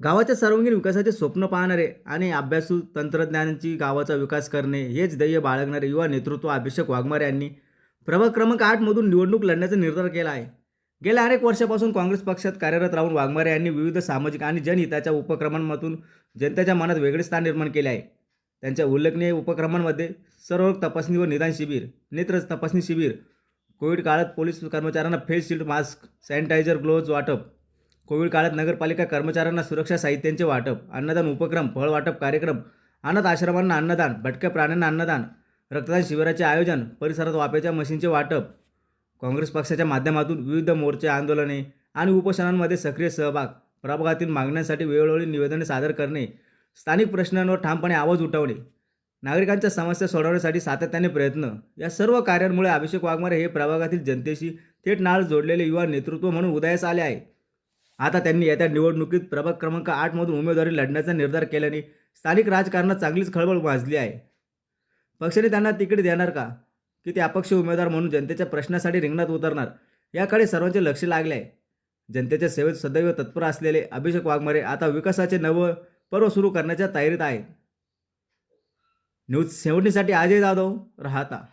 गावाच्या सर्वांगीण विकासाचे स्वप्न पाहणारे आणि अभ्यासू तंत्रज्ञानाची गावाचा विकास करणे हेच ध्येय बाळगणारे युवा नेतृत्व अभिषेक वाघमारे यांनी प्रभाग क्रमांक आठमधून निवडणूक लढण्याचा निर्धार केला आहे. गेल्या अनेक वर्षापासून काँग्रेस पक्षात कार्यरत राहून वाघमारे यांनी विविध सामाजिक आणि जनहिताच्या उपक्रमांमधून जनतेच्या मनात वेगळे स्थान निर्माण केले आहे. त्यांच्या उल्लेखनीय उपक्रमांमध्ये सर्व तपासणी व निदान शिबिर नेत्र तपासणी शिबिर कोविड काळात पोलीस कर्मचाऱ्यांना face shield mask sanitiser gloves वाटप कोविड काळात नगरपालिका कर्मचाऱ्यांना सुरक्षा साहित्यांचे वाटप अन्नदान उपक्रम फळ वाटप कार्यक्रम अनाथ आश्रमांना अन्नदान भटक्या प्राण्यांना अन्नदान रक्तदान शिबिराचे आयोजन परिसरात वापेच्या मशीनचे वाटप. काँग्रेस पक्षाच्या माध्यमातून विविध मोर्चे आंदोलने आणि उपोषणांमध्ये सक्रिय सहभाग प्रभागातील मागण्यांसाठी वेळोवेळी निवेदने सादर करणे स्थानिक प्रश्नांवर ठामपणे आवाज उठवणे नागरिकांच्या समस्या सोडवण्यासाठी सातत्याने प्रयत्न या सर्व कार्यांमुळे अभिषेक वाघमारे हे प्रभागातील जनतेशी थेट नाळ जोडलेले युवा नेतृत्व म्हणून उदयास आले आहे. आता त्यांनी येत्या निवडणुकीत प्रभाग क्रमांक आठमधून उमेदवारी लढण्याचा निर्धार केल्याने स्थानिक राजकारणात चांगलीच खळबळ माजली आहे. पक्षाने त्यांना तिकीट देणार का? की ते अपक्ष उमेदवार म्हणून जनतेच्या प्रश्नासाठी रिंगणात उतरणार? याकडे सर्वांचे लक्ष लागले आहे. जनतेच्या सेवेत सदैव तत्पर असलेले अभिषेक वाघमारे आता विकासाचे नवं पर्व सुरू करण्याच्या तयारीत आहेत. न्यूज सेव्हन्टीसाठी अजय जाधव राहता.